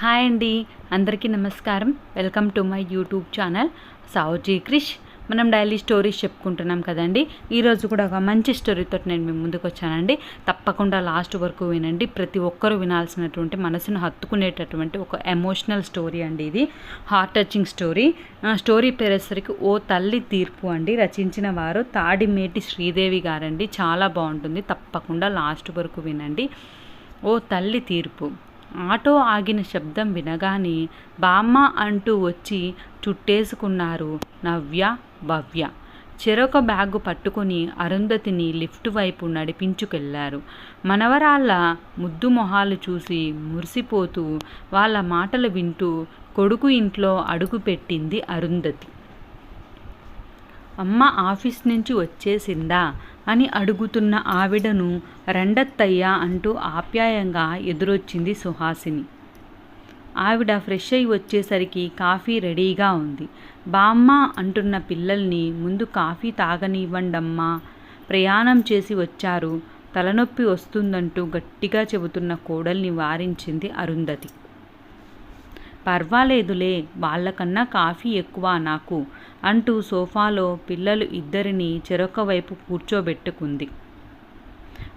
Hi అండి అందరికీ నమస్కారం. Welcome to my YouTube channel Savuji Krish. మనం డైలీ స్టోరీస్ చెప్పుకుంటున్నాం కదండి. ఈరోజు కూడా ఒక మంచి స్టోరీతో నేను మీ ముందుకు వచ్చానండి. తప్పకుండా లాస్ట్ వరకు వినండి. ప్రతి ఒక్కరూ వినాల్సినటువంటి మనసును హత్తుకునేటటువంటి ఒక ఎమోషనల్ స్టోరీ అండి ఇది. Heart touching story. స్టోరీ పేరేసరికి ఓ తల్లి తీర్పు అండి. రచించిన వారు తాడిమేటి శ్రీదేవి గారండి. చాలా బాగుంటుంది. తప్పకుండా లాస్ట్ వరకు వినండి. ఓ తల్లి తీర్పు. ఆటో ఆగిన శబ్దం వినగానే బామ్మ అంటూ వచ్చి చుట్టేసుకున్నారు. నవ్య భవ్య. చెరొక బ్యాగు పట్టుకుని అరుంధతిని లిఫ్ట్ వైపు నడిపించుకెళ్ళారు. మనవరాళ్ళ ముద్దు మొహాలు చూసి మురిసిపోతూ వాళ్ళ మాటలు వింటూ కొడుకు ఇంట్లో అడుగుపెట్టింది అరుంధతి. అమ్మ ఆఫీస్ నుంచి వచ్చేసిందా? అని అడుగుతున్న ఆవిడను రెండత్తయ్య అంటూ ఆప్యాయంగా ఎదురొచ్చింది సుహాసిని. ఆవిడ ఫ్రెష్ అయి వచ్చేసరికి కాఫీ రెడీగా ఉంది. బామ్మ అంటున్న పిల్లల్ని ముందు కాఫీ తాగనివ్వండమ్మా ప్రయాణం చేసి వచ్చారు. తలనొప్పి వస్తుందంటూ గట్టిగా చెబుతున్న కోడల్ని వారించింది అరుంధతి. పర్వాలేదులే వాళ్ళకన్నా కాఫీ ఎక్కువ నాకు. అంటూ సోఫాలో పిల్లలు ఇద్దరిని చెరొక వైపు కూర్చోబెట్టుకుంది.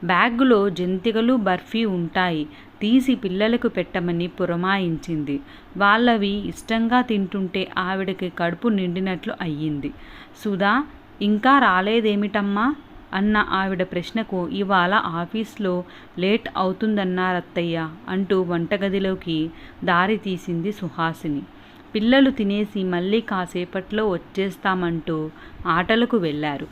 బ్యాగులో జంతికలు బర్ఫీ ఉంటాయి. తీసి పిల్లలకు పెట్టమని పురమాయించింది. వాళ్ళవి ఇష్టంగా తింటుంటే ఆవిడకి కడుపు నిండినట్లు అయ్యింది. సుధా ఇంకా రాలేదేమిటమ్మా? అన్న ఆవిడ ప్రశ్నకు ఇవాళ ఆఫీస్లో లేట్ అవుతుందన్నారత్తయ్య అంటూ వంటగదిలోకి దారి తీసింది సుహాసిని. పిల్లలు తినేసి మళ్ళీ కాసేపట్లో వచ్చేస్తామంటూ ఆటలకు వెళ్ళారు.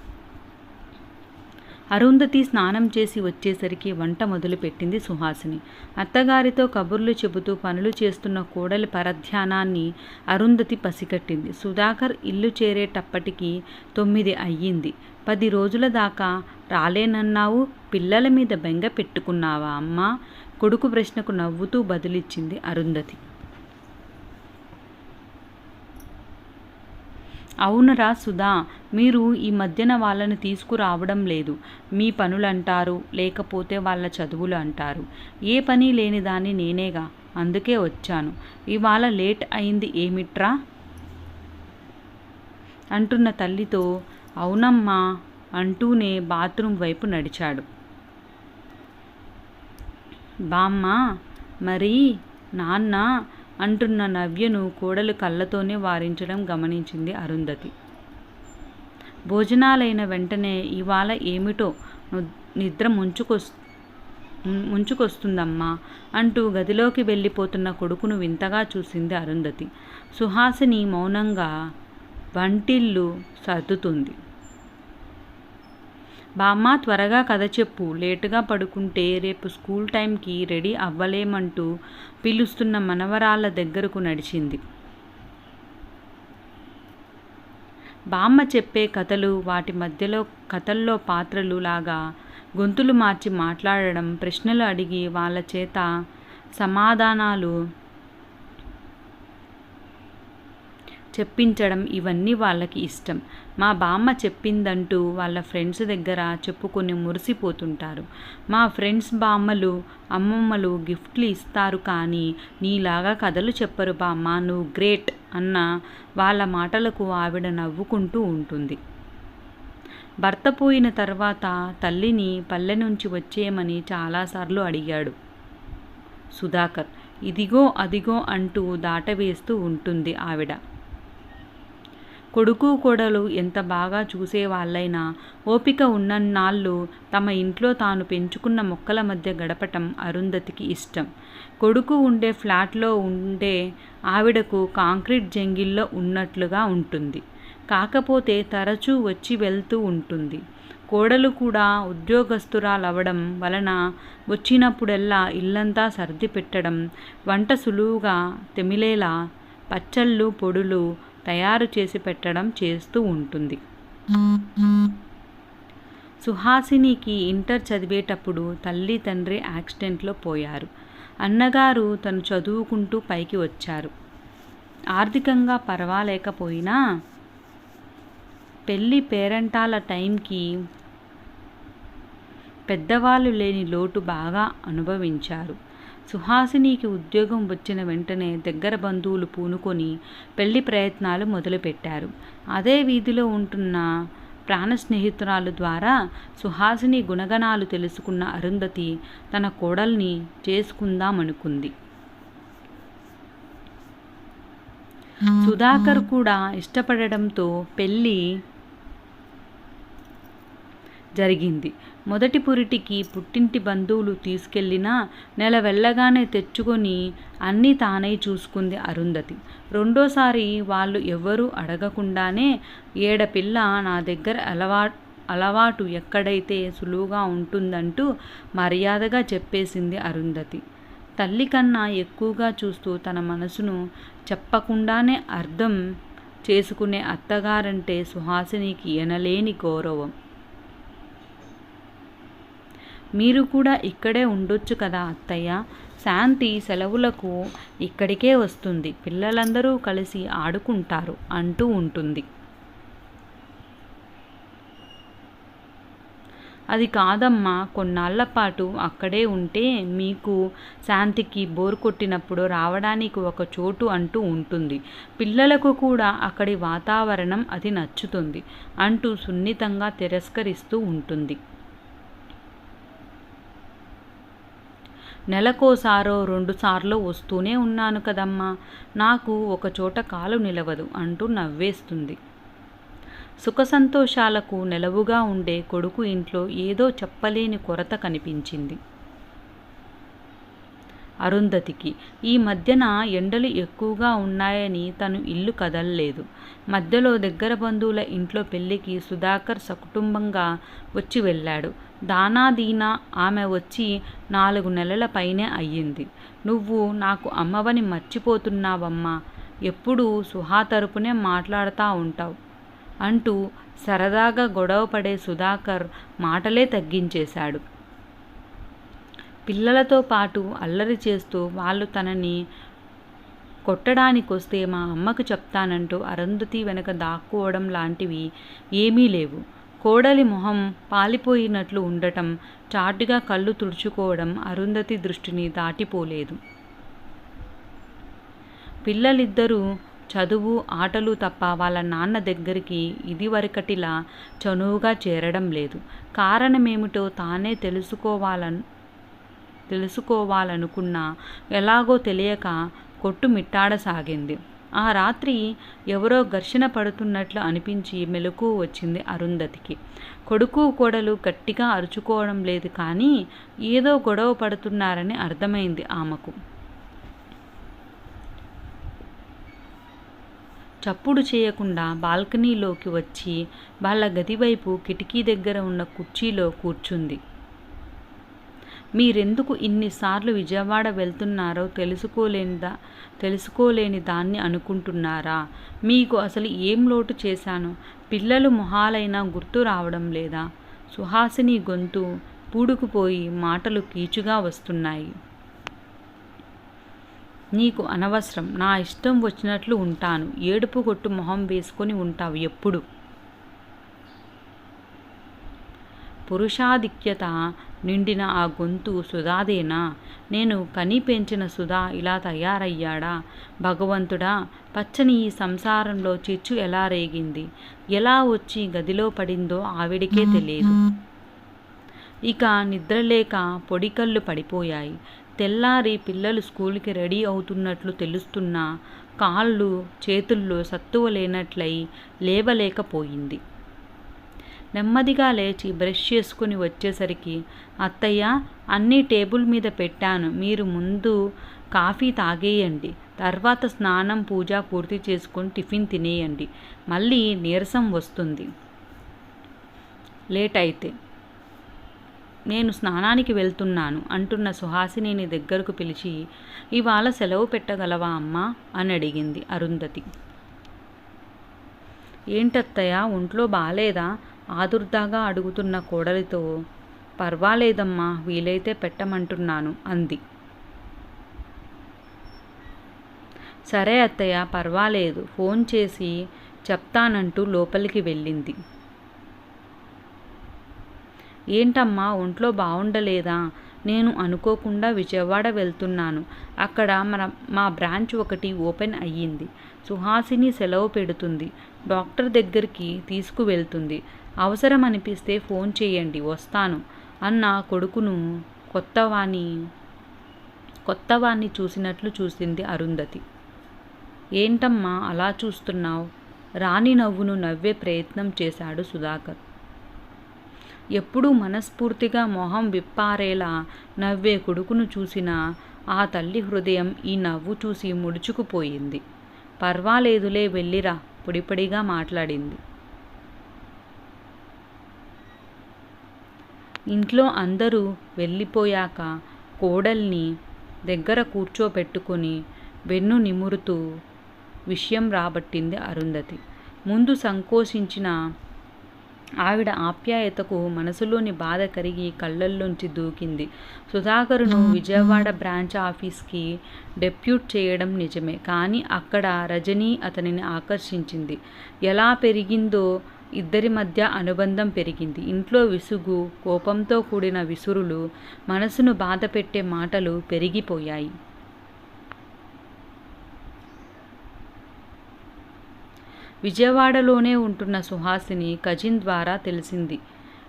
అరుంధతి స్నానం చేసి వచ్చేసరికి వంట మొదలుపెట్టింది సుహాసిని. అత్తగారితో కబుర్లు చెబుతూ పనులు చేస్తున్న కోడలి పరధ్యానాన్ని అరుంధతి పసిగట్టింది. సుధాకర్ ఇల్లు చేరేటప్పటికి తొమ్మిది అయ్యింది. పది రోజుల దాకా రాలేనన్నావు పిల్లల మీద బెంగ పెట్టుకున్నావా అమ్మా? కొడుకు ప్రశ్నకు నవ్వుతూ బదులిచ్చింది అరుంధతి. అవునరా సుధా మీరు ఈ మధ్యన వాళ్ళని తీసుకురావడం లేదు. మీ పనులు అంటారు లేకపోతే వాళ్ళ చదువులు అంటారు. ఏ పని లేని దాన్ని నేనేగా అందుకే వచ్చాను. ఇవాళ లేట్ అయింది ఏమిట్రా? అంటున్న తల్లితో అవునమ్మా అంటూనే బాత్రూమ్ వైపు నడిచాడు. బామ్మ మరి నాన్న అంటున్న నవ్యను కోడలు కళ్ళతోనే వారించడం గమనించింది అరుంధతి. భోజనాలైన వెంటనే ఇవాళ ఏమిటో నిద్ర ముంచుకొస్ ముంచుకొస్తుందమ్మా అంటూ గదిలోకి వెళ్ళిపోతున్న కొడుకును వింతగా చూసింది అరుంధతి. సుహాసిని మౌనంగా వంటిల్లు సర్దుతుంది. బామ్మ త్వరగా కథ చెప్పు. లేటుగా పడుకుంటే రేపు స్కూల్ టైంకి రెడీ అవ్వలేమంటూ పిలుస్తున్న మనవరాళ్ళ దగ్గరకు నడిచింది. బామ్మ చెప్పే కథలు వాటి మధ్యలో కథల్లో పాత్రలు లాగా గొంతులు మార్చి మాట్లాడడం ప్రశ్నలు అడిగి వాళ్ళ చేత సమాధానాలు చెప్పించడం ఇవన్నీ వాళ్ళకి ఇష్టం. మా బామ్మ చెప్పిందంటూ వాళ్ళ ఫ్రెండ్స్ దగ్గర చెప్పుకొని మురిసిపోతుంటారు. మా ఫ్రెండ్స్ బామ్మలు అమ్మమ్మలు గిఫ్ట్లు ఇస్తారు కానీ నీలాగా కథలు చెప్పరు బామ్మ నువ్వు గ్రేట్ అన్న వాళ్ళ మాటలకు ఆవిడ నవ్వుకుంటూ ఉంటుంది. భర్త పోయిన తర్వాత తల్లిని పల్లె నుంచి వచ్చేయమని చాలాసార్లు అడిగాడు. సుధాకర్ ఇదిగో అదిగో అంటూ దాటవేస్తూ ఉంటుంది ఆవిడ. కొడుకు కోడలు ఎంత బాగా చూసేవాళ్ళైనా ఓపిక ఉన్నన్నాళ్ళు తమ ఇంట్లో తాను పెంచుకున్న మొక్కల మధ్య గడపటం అరుంధతికి ఇష్టం. కొడుకు ఉండే ఫ్లాట్లో ఉండే ఆవిడకు కాంక్రీట్ జంగిల్లో ఉన్నట్లుగా ఉంటుంది. కాకపోతే తరచూ వచ్చి వెళ్తూ ఉంటుంది. కోడలు కూడా ఉద్యోగస్తురాలవ్వడం వలన వచ్చినప్పుడల్లా ఇల్లంతా సర్ది పెట్టడం వంట సులువుగా తెమిలేలా పచ్చళ్ళు పొడులు తయారు చేసి పెట్టడం చేస్తూ ఉంటుంది. సుహాసినికి ఇంటర్ చదివేటప్పుడు తల్లి తండ్రి యాక్సిడెంట్లో పోయారు. అన్నగారు తను చదువుకుంటూ పైకి వచ్చారు. ఆర్థికంగా పర్వాలేకపోయినా పెళ్ళి పేరెంటాల టైంకి పెద్దవాళ్ళు లేని లోటు బాగా అనుభవించారు. సుహాసినికి ఉద్యోగం వచ్చిన వెంటనే దగ్గర బంధువులు పూనుకొని పెళ్ళి ప్రయత్నాలు మొదలుపెట్టారు. అదే వీధిలో ఉంటున్న ప్రాణ స్నేహితురాలు ద్వారా సుహాసిని గుణగణాలు తెలుసుకున్న అరుంధతి తన కోడల్ని చేసుకుందామనుకుంది. సుధాకర్ కూడా ఇష్టపడడంతో పెళ్ళి జరిగింది. మొదటి పురిటికి పుట్టింటి బంధువులు తీసుకెళ్ళినా నెల వెళ్ళగానే తెచ్చుకొని అన్నీ తానై చూసుకుంది అరుంధతి. రెండోసారి వాళ్ళు ఎవ్వరూ అడగకుండానే ఏడపిల్ల నా దగ్గర అలవా అలవాటు ఎక్కడైతే సులువుగా ఉంటుందంటూ మర్యాదగా చెప్పేసింది అరుంధతి. తల్లి కన్నా ఎక్కువగా చూస్తూ తన మనసును చెప్పకుండానే అర్థం చేసుకునే అత్తగారంటే సుహాసినికి ఎనలేని గౌరవం. మీరు కూడా ఇక్కడే ఉండొచ్చు కదా అత్తయ్య. శాంతి సెలవులకు ఇక్కడికే వస్తుంది. పిల్లలందరూ కలిసి ఆడుకుంటారు అంటూ ఉంటుంది. అది కాదమ్మా. కొన్నాళ్ళ పాటు అక్కడే ఉంటే మీకు శాంతికి బోర్ కొట్టినప్పుడు రావడానికి ఒక చోటు అంటూ ఉంటుంది. పిల్లలకు కూడా అక్కడి వాతావరణం అది నచ్చుతుంది అంటూ సున్నితంగా తిరస్కరిస్తూ ఉంటుంది. నెలకోసారో రెండుసార్లు వస్తూనే ఉన్నాను కదమ్మా. నాకు ఒకచోట కాలు నిలవదు అంటూ నవ్వేస్తుంది. సుఖ సంతోషాలకు నెలవుగా ఉండే కొడుకు ఇంట్లో ఏదో చెప్పలేని కొరత కనిపించింది. అరుంధతికి. ఈ మధ్యన ఎండలు ఎక్కువగా ఉన్నాయని తను ఇల్లు కదల్లేదు. మధ్యలో దగ్గర బంధువుల ఇంట్లో పెళ్ళికి సుధాకర్ సకుటుంబంగా వచ్చి వెళ్ళాడు. దానాదీనా ఆమె వచ్చి నాలుగు నెలల పైనే అయ్యింది. నువ్వు నాకు అమ్మవని మర్చిపోతున్నావమ్మా. ఎప్పుడూ సుహా తరపునే మాట్లాడుతూ ఉంటావు అంటూ సరదాగా గొడవపడే సుధాకర్ మాటలే తగ్గించేశాడు. పిల్లలతో పాటు అల్లరి చేస్తూ వాళ్ళు తనని కొట్టడానికొస్తే మా అమ్మకు చెప్తానంటూ అరుంధతి వెనక దాక్కోవడం లాంటివి ఏమీ లేవు. కోడలి మొహం పాలిపోయినట్లు ఉండటం చాటుగా కళ్ళు తుడుచుకోవడం అరుంధతి దృష్టిని దాటిపోలేదు. పిల్లలిద్దరూ చదువు ఆటలు తప్ప వాళ్ళ నాన్న దగ్గరికి ఇదివరకటిలా చనువుగా చేరడం లేదు. కారణమేమిటో తానే తెలుసుకోవాలను తెలుసుకోవాలనుకున్నా ఎలాగో తెలియక కొట్టుమిట్టాడసాగింది. ఆ రాత్రి ఎవరో ఘర్షణ పడుతున్నట్లు అనిపించి మెలకు వచ్చింది అరుంధతికి. కొడుకు కోడలు గట్టిగా అరుచుకోవడం లేదు కానీ ఏదో గొడవ పడుతున్నారని అర్థమైంది ఆమెకు. చప్పుడు చేయకుండా బాల్కనీలోకి వచ్చి వాళ్ళ గదివైపు కిటికీ దగ్గర ఉన్న కుర్చీలో కూర్చుంది. మీరెందుకు ఇన్నిసార్లు విజయవాడ వెళ్తున్నారో తెలుసుకోలేనిదా తెలుసుకోలేని దాన్ని అనుకుంటున్నారా? మీకు అసలు ఏం లోటు చేశాను? పిల్లలు మొహాలైనా గుర్తు రావడం లేదా? సుహాసిని గొంతు పూడుకుపోయి మాటలు కీచుగా వస్తున్నాయి. నీకు అనవసరం. నా ఇష్టం వచ్చినట్లు ఉంటాను. ఏడుపు కొట్టు మొహం వేసుకొని ఉంటావు ఎప్పుడు? పురుషాధిక్యత నిండిన ఆ గొంతు సుధాదేనా? నేను కని పెంచిన సుధా ఇలా తయారయ్యాడా? భగవంతుడా పచ్చని ఈ సంసారంలో చిచ్చు ఎలా రేగింది? ఎలా వచ్చి గదిలో పడిందో ఆవిడికే తెలియదు. ఇక నిద్రలేక పొడికళ్ళు పడిపోయాయి. తెల్లారి పిల్లలు స్కూల్కి రెడీ అవుతున్నట్లు తెలుస్తున్నా కాళ్ళు చేతుల్లో సత్తువ లేనట్లయి లేవలేకపోయింది. నెమ్మదిగా లేచి బ్రష్ చేసుకుని వచ్చేసరికి అత్తయ్య అన్నీ టేబుల్ మీద పెట్టాను. మీరు ముందు కాఫీ తాగేయండి. తర్వాత స్నానం పూజ పూర్తి చేసుకొని టిఫిన్ తినేయండి. మళ్ళీ నీరసం వస్తుంది. లేట్ అయితే. నేను స్నానానికి వెళ్తున్నాను అంటున్న సుహాసినిని దగ్గరకు పిలిచి ఇవాళ సెలవు పెట్టగలవా అమ్మా? అని అడిగింది అరుంధతి. ఏంటత్తయ్య ఒంట్లో బాలేదా? ఆదుర్దాగా అడుగుతున్న కోడలితో పర్వాలేదమ్మా వీలైతే పెట్టమంటున్నాను అంది. సరే అత్తయ్య పర్వాలేదు ఫోన్ చేసి చెప్తానంటూ లోపలికి వెళ్ళింది. ఏంటమ్మా ఒంట్లో బాగుండలేదా నేను అనుకోకుండా విజయవాడ వెళ్తున్నాను. అక్కడ మన మా బ్రాంచ్ ఒకటి ఓపెన్ అయ్యింది. సుహాసిని సెలవు పెడుతుంది. డాక్టర్ దగ్గరికి తీసుకువెళ్తుంది. అవసరం అనిపిస్తే ఫోన్ చేయండి వస్తాను అన్న కొడుకును కొత్తవాణి కొత్తవాణ్ణి చూసినట్లు చూసింది అరుంధతి. ఏంటమ్మా అలా చూస్తున్నావు? రాణి నవ్వును నవ్వే ప్రయత్నం చేశాడు సుధాకర్. ఎప్పుడూ మనస్ఫూర్తిగా మొహం విప్పారేలా నవ్వే కొడుకును చూసిన ఆ తల్లి హృదయం ఈ నవ్వు చూసి ముడుచుకుపోయింది. పర్వాలేదులే వెళ్ళిరా పొడిపడిగా మాట్లాడింది. ఇంట్లో అందరూ వెళ్ళిపోయాక కోడల్ని దగ్గర కూర్చోపెట్టుకొని వెన్ను నిమురుతూ విషయం రాబట్టింది అరుంధతి. ముందు సంకోచించిన ఆవిడ ఆప్యాయతకు మనసులోని బాధ కరిగి కళ్ళల్లోంచి దూకింది. సుధాకరును విజయవాడ బ్రాంచ్ ఆఫీస్కి డెప్యూట్ చేయడం నిజమే కానీ అక్కడ రజనీ అతనిని ఆకర్షించింది. ఎలా పెరిగిందో ఇద్దరి మధ్య అనుబంధం పెరిగింది. ఇంట్లో విసుగు కోపంతో కూడిన విసురులు మనసును బాధపెట్టే మాటలు పెరిగిపోయాయి. విజయవాడలోనే ఉంటున్న సుహాసిని కజిన్ ద్వారా తెలిసింది.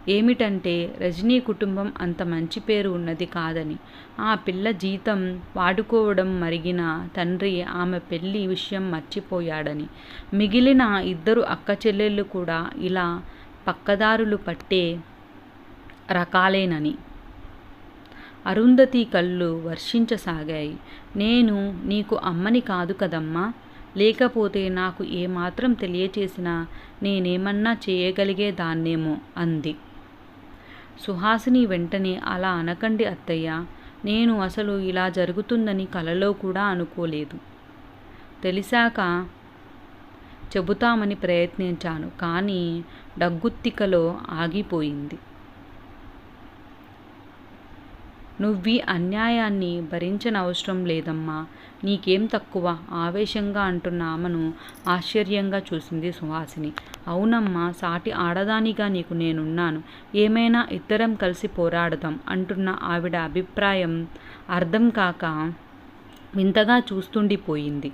ఏమిటంటే రజనీ కుటుంబం అంత మంచి పేరు ఉన్నది కాదని. ఆ పిల్ల జీతం వాడుకోవడం మరిగిన తండ్రి ఆమె పెళ్ళి విషయం మర్చిపోయాడని. మిగిలిన ఇద్దరు అక్క చెల్లెళ్ళు కూడా ఇలా పక్కదారులు పట్టే రకాలేనని. అరుంధతి కళ్ళు వర్షించసాగాయి. నేను నీకు అమ్మని కాదు కదమ్మా. లేకపోతే నాకు ఏమాత్రం తెలియచేసినా నేనేమన్నా చేయగలిగేదాన్నేమో అంది. సుహాసిని వెంటనే అలా అనకండి అత్తయ్య. నేను అసలు ఇలా జరుగుతుందని కలలో కూడా అనుకోలేదు. తెలిసాక చెబుతామని ప్రయత్నించాను. కానీ డగ్గుత్తికలో ఆగిపోయింది. నువ్వీ అన్యాయాన్ని భరించనవసరం లేదమ్మా. నీకేం తక్కువ? ఆవేశంగా అంటున్న ఆమెను ఆశ్చర్యంగా చూసింది సుహాసిని. అవునమ్మా సాటి ఆడదానిగా నీకు నేనున్నాను. ఏమైనా ఇద్దరం కలిసి పోరాడదాం అంటున్న ఆవిడ అభిప్రాయం అర్థం కాక వింతగా చూస్తుండిపోయింది.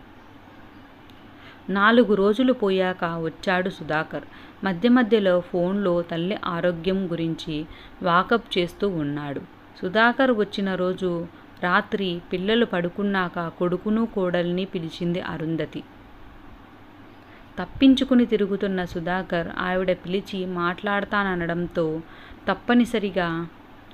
నాలుగు రోజులు పోయాక వచ్చాడు సుధాకర్. మధ్య మధ్యలో ఫోన్లో తల్లి ఆరోగ్యం గురించి వాకప్ చేస్తూ ఉన్నాడు. సుధాకర్ వచ్చిన రోజు రాత్రి పిల్లలు పడుకున్నాక కొడుకును కోడల్ని పిలిచింది అరుంధతి. తప్పించుకుని తిరుగుతున్న సుధాకర్ ఆవిడ పిలిచి మాట్లాడతాననడంతో తప్పనిసరిగా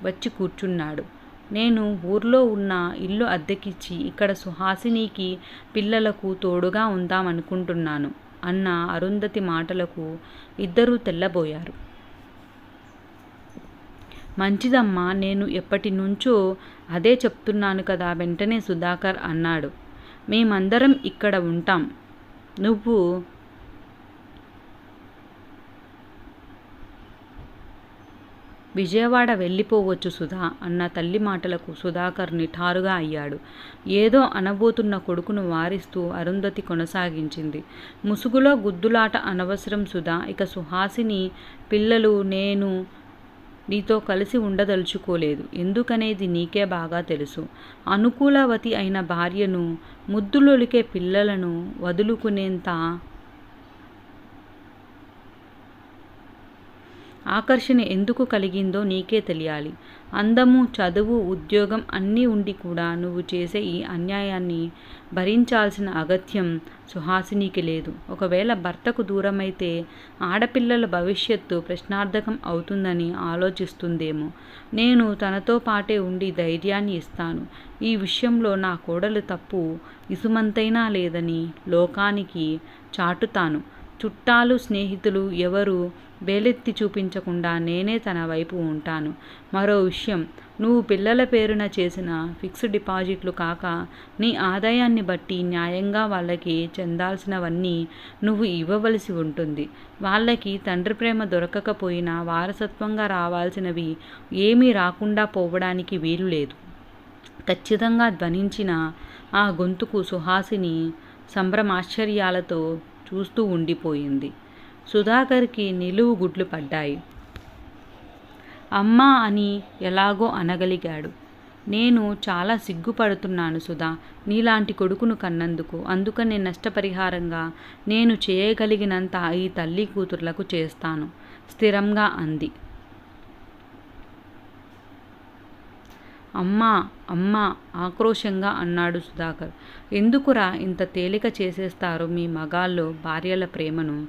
వచ్చి కూర్చున్నాడు. నేను ఊర్లో ఉన్న ఇల్లు అద్దెకిచ్చి ఇక్కడ సుహాసినికి పిల్లలకు తోడుగా ఉందామనుకుంటున్నాను అన్న అరుంధతి మాటలకు ఇద్దరూ తెల్లబోయారు. మంచిదమ్మా నేను ఎప్పటి నుంచో అదే చెప్తున్నాను కదా వెంటనే సుధాకర్ అన్నాడు. మేమందరం ఇక్కడ ఉంటాం. నువ్వు విజయవాడ వెళ్ళిపోవచ్చు సుధా అన్న తల్లి మాటలకు సుధాకర్ నిఠారుగా అయ్యాడు. ఏదో అనబోతున్న కొడుకును వారిస్తూ అరుంధతి కొనసాగించింది. ముసుగులో గుద్దులాట అనవసరం సుధా ఇక సుహాసిని పిల్లలు నేను నీతో కలిసి ఉండదలుచుకోలేదు. ఎందుకనేది నీకే బాగా తెలుసు. అనుకూలవతి అయిన భార్యను ముద్దులొలికే పిల్లలను వదులుకునేంత ఆకర్షణ ఎందుకు కలిగిందో నీకే తెలియాలి. అందము చదువు ఉద్యోగం అన్నీ ఉండి కూడా నువ్వు చేసే ఈ అన్యాయాన్ని భరించాల్సిన అగత్యం సుహాసినికి లేదు. ఒకవేళ భర్తకు దూరమైతే ఆడపిల్లల భవిష్యత్తు ప్రశ్నార్థకం అవుతుందని ఆలోచిస్తుందేమో. నేను తనతో పాటే ఉండి ధైర్యాన్ని ఇస్తాను. ఈ విషయంలో నా కోడలు తప్పు ఇసుమంతైనా లేదని లోకానికి చాటుతాను. చుట్టాలు స్నేహితులు ఎవరు వేలెత్తి చూపించకుండా నేనే తన వైపు ఉంటాను. మరో విషయం నువ్వు పిల్లల పేరున చేసిన ఫిక్స్డ్ డిపాజిట్లు కాక నీ ఆదాయాన్ని బట్టి న్యాయంగా వాళ్ళకి చెందాల్సినవన్నీ నువ్వు ఇవ్వవలసి ఉంటుంది. వాళ్ళకి తండ్రి ప్రేమ దొరకకపోయినా వారసత్వంగా రావాల్సినవి ఏమీ రాకుండా పోవడానికి వీలు లేదు. ఖచ్చితంగా ధ్వనించిన ఆ గొంతుకు సుహాసిని సంభ్రమాశ్చర్యాలతో చూస్తూ ఉండిపోయింది. సుధాకర్కి నిలువు గుడ్లు పడ్డాయి. అమ్మా అని ఎలాగో అనగలిగాడు. నేను చాలా సిగ్గుపడుతున్నాను సుధా నీలాంటి కొడుకును కన్నందుకు. అందుకని నష్టపరిహారంగా నేను చేయగలిగినంత ఈ తల్లి కూతుర్లకు చేస్తాను స్థిరంగా అంది. అమ్మా అమ్మా ఆక్రోశంగా అన్నాడు సుధాకర్. ఎందుకురా ఇంత తేలిక చేసేస్తారు మీ మగాళ్ళు భార్యల ప్రేమను?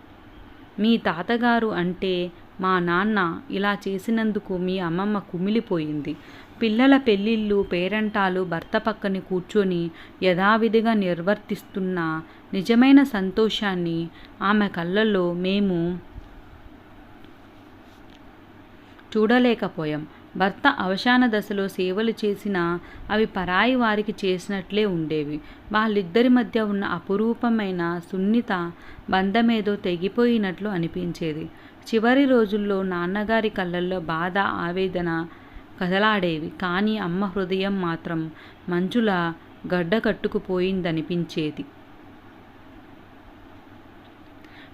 మీ తాతగారు అంటే మా నాన్న ఇలా చేసినందుకు మీ అమ్మమ్మ కుమిలిపోయింది. పిల్లల పెళ్ళిళ్ళు పేరంటాలు భర్త పక్కని కూర్చొని యథావిధిగా నిర్వర్తిస్తున్న నిజమైన సంతోషాన్ని ఆమె కళ్ళల్లో మేము చూడలేకపోయాం. భర్త అవసాన దశలో సేవలు చేసినా అవి పరాయి వారికి చేసినట్లే ఉండేవి. వాళ్ళిద్దరి మధ్య ఉన్న అపురూపమైన సున్నిత బంధమేదో తెగిపోయినట్లు అనిపించేది. చివరి రోజుల్లో నాన్నగారి కళ్ళల్లో బాధ ఆవేదన కదలాడేవి. కానీ అమ్మ హృదయం మాత్రం మంచులా గడ్డ కట్టుకుపోయిందనిపించేది.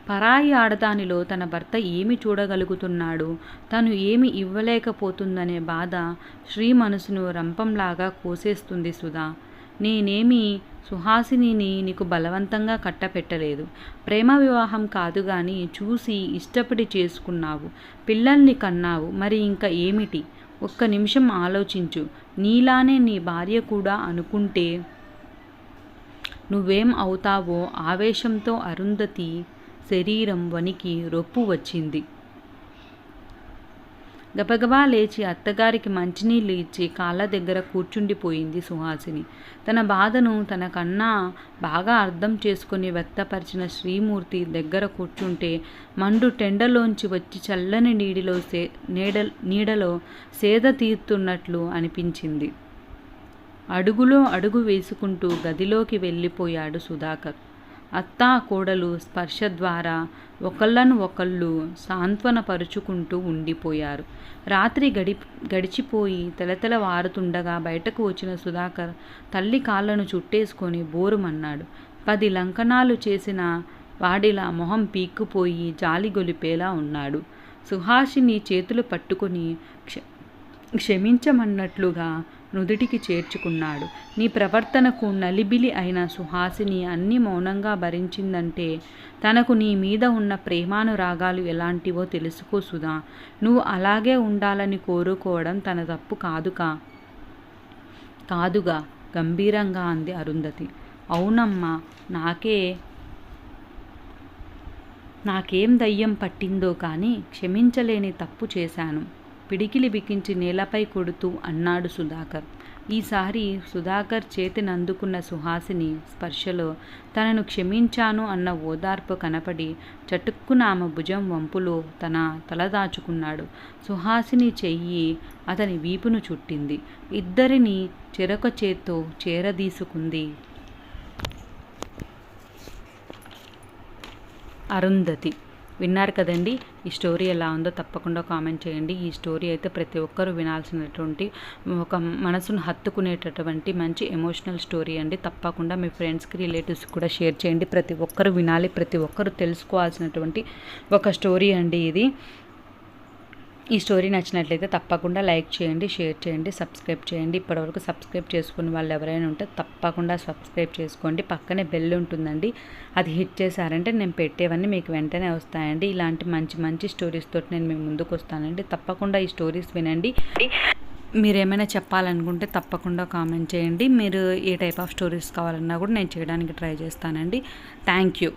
పరాయి ఆడదానిలో తన భర్త ఏమి చూడగలుగుతున్నాడు? తను ఏమి ఇవ్వలేకపోతుందనే బాధ శ్రీ మనసును రంపంలాగా కోసేస్తుంది సుధా. నేనేమి సుహాసినిని నీకు బలవంతంగా కట్టపెట్టలేదు. ప్రేమ వివాహం కాదు గాని చూసి ఇష్టపడి చేసుకున్నావు. పిల్లల్ని కన్నావు. మరి ఇంకా ఏమిటి? ఒక్క నిమిషం ఆలోచించు. నీలానే నీ భార్య కూడా అనుకుంటే నువ్వేం అవుతావో ఆవేశంతో అరుంధతి శరీరం వణికి రొప్పు వచ్చింది. గబగబా లేచి అత్తగారికి మంచినీళ్ళు ఇచ్చి కాళ్ళ దగ్గర కూర్చుండిపోయింది సుహాసిని. తన బాధను తన కన్నా బాగా అర్థం చేసుకుని వ్యక్తపరిచిన శ్రీమూర్తి దగ్గర కూర్చుంటే మండు టెండలోంచి వచ్చి చల్లని నీడిలో సే నీడ నీడలో సేద తీరుతున్నట్లు అనిపించింది. అడుగులో అడుగు వేసుకుంటూ గదిలోకి వెళ్ళిపోయాడు సుధాకర్. అత్తా కోడలు స్పర్శ ద్వారా ఒకళ్ళను ఒకళ్ళు సాంత్వనపరుచుకుంటూ ఉండిపోయారు. రాత్రి గడి గడిచిపోయి తెలతెల వారుతుండగా బయటకు వచ్చిన సుధాకర్ తల్లి కాళ్ళను చుట్టేసుకొని బోరుమన్నాడు. పది లంకనాలు చేసిన వాడిలా మొహం పీక్కుపోయి జాలి గొలిపేలా ఉన్నాడు. సుహాషిని చేతులు పట్టుకొని క్ష క్షమించమన్నట్లుగా నుదుటికి చేర్చుకున్నాడు. నీ ప్రవర్తనకు నలిబిలి అయిన సుహాసిని అన్ని మౌనంగా భరించిందంటే తనకు నీ మీద ఉన్న ప్రేమానురాగాలు ఎలాంటివో తెలుసుకో సుధా. నువ్వు అలాగే ఉండాలని కోరుకోవడం తన తప్పు కాదుకా కాదుగా గంభీరంగా అంది అరుంధతి. అవునమ్మా నాకే నాకేం దయ్యం పట్టిందో కానీ క్షమించలేని తప్పు చేశాను. పిడికిలి బిగించి నేలపై కొడుతూ అన్నాడు సుధాకర్. ఈసారి సుధాకర్ చేతిని అందుకున్న సుహాసిని స్పర్శలో తనను క్షమించాను అన్న ఓదార్పు కనపడి చటుక్కున ఆమె భుజం వంపులో తన తల దాచుకున్నాడు. సుహాసిని చెయ్యి అతని వీపును చుట్టింది. ఇద్దరిని చెరొక చేత్తో చేరదీసుకుంది. అరుంధతి విన్నారు కదండి. ఈ స్టోరీ ఎలా ఉందో తప్పకుండా కామెంట్ చేయండి. ఈ స్టోరీ అయితే ప్రతి ఒక్కరూ వినాల్సినటువంటి ఒక మనసును హత్తుకునేటటువంటి మంచి ఎమోషనల్ స్టోరీ అండి. తప్పకుండా మీ ఫ్రెండ్స్కి రిలేటివ్స్ కూడా షేర్ చేయండి. ప్రతి ఒక్కరు వినాలి. ప్రతి ఒక్కరు తెలుసుకోవాల్సినటువంటి ఒక స్టోరీ అండి ఇది. ఈ స్టోరీ నచ్చినట్లయితే తప్పకుండా లైక్ చేయండి షేర్ చేయండి సబ్స్క్రైబ్ చేయండి. ఇప్పటివరకు సబ్స్క్రైబ్ చేసుకుని వాళ్ళు ఎవరైనా ఉంటే తప్పకుండా సబ్స్క్రైబ్ చేసుకోండి. పక్కనే బెల్ ఉంటుందండి. అది హిట్ చేశారంటే నేను పెట్టేవన్నీ మీకు వెంటనే వస్తాయండి. ఇలాంటి మంచి మంచి స్టోరీస్ తోటి నేను మీ ముందుకు వస్తానండి. తప్పకుండా ఈ స్టోరీస్ వినండి. మీరు ఏమైనా చెప్పాలనుకుంటే తప్పకుండా కామెంట్ చేయండి. మీరు ఏ టైప్ ఆఫ్ స్టోరీస్ కావాలన్నా కూడా నేను చేయడానికి ట్రై చేస్తానండి. Thank you.